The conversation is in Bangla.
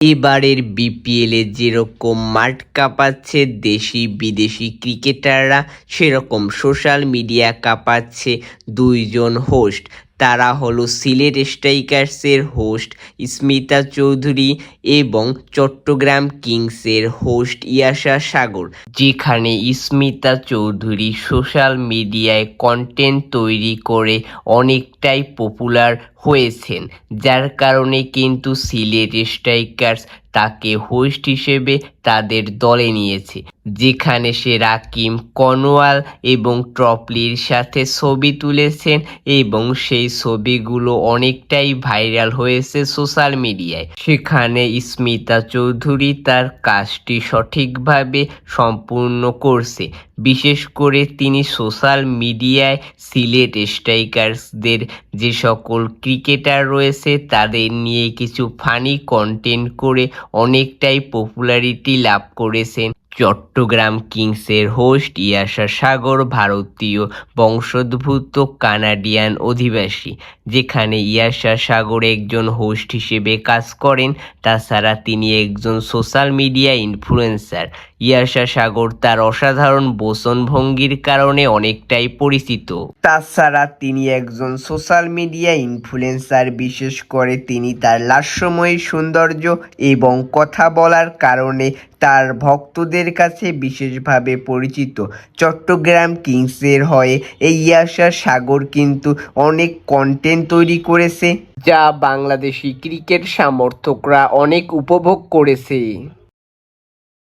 এবারের বিপিএলে যেরকম মাঠ কাঁপাচ্ছে দেশি বিদেশি ক্রিকেটাররা সেরকম সোশ্যাল মিডিয়া কাঁপাচ্ছে দুইজন হোস্ট তারা হলো সিলেট স্ট্রাইকার্সের হোস্ট স্মিতা চৌধুরী এবং চট্টগ্রাম কিংসের হোস্ট ইয়াশা সাগর, যেখানে স্মিতা চৌধুরী সোশ্যাল মিডিয়ায় কন্টেন্ট তৈরি করে অনেকটাই পপুলার হয়েছেন, যার কারণে কিন্তু সিলেট স্ট্রাইকার্স তাকে হোস্ট হিসেবে তাদের দলে নিয়েছে, যেখানে সে রাকিম, কনোয়াল এবং ট্রপলির সাথে ছবি তুলেছেন এবং সেই ছবিগুলো অনেকটাই ভাইরাল হয়েছে সোশ্যাল মিডিয়ায়। সেখানে স্মিতা চৌধুরী তার কাজটি সঠিকভাবে সম্পূর্ণ করছে। বিশেষ করে তিনি সোশ্যাল মিডিয়ায় সিলেট স্ট্রাইকার্সদের যে সকল ক্রিকেটার রয়েছে তাদের নিয়ে কিছু ফানি কন্টেন্ট করে অনেকটাই পপুলারিটি লাভ করেছেন। চট্টগ্রাম কিংসের হোস্ট ইয়াশা সাগর ভারতীয় বংশোদ্ভূত কানাডিয়ান অধিবাসী, যেখানে ইয়াশা সাগর একজন হোস্ট হিসেবে কাজ করেন। তাছাড়া তিনি একজন social media influencer. Yasha Sagar তার অসাধারণ বোসন ভঙ্গির কারণে অনেকটাই পরিচিত। তাছাড়া তিনি একজন সোশ্যাল মিডিয়া ইনফ্লুয়েন্সার, বিশেষ করে তিনি তার লাস্যময়ী সৌন্দর্য এবং কথা বলার কারণে তার ভক্তদের কাছে বিশেষভাবে পরিচিত। চট্টগ্রাম কিংসের হয়ে এই ইয়াশা সাগর কিন্তু অনেক কন্টেন্ট তৈরি করেছে, যা বাংলাদেশি ক্রিকেট সমর্থকরা অনেক উপভোগ করেছে।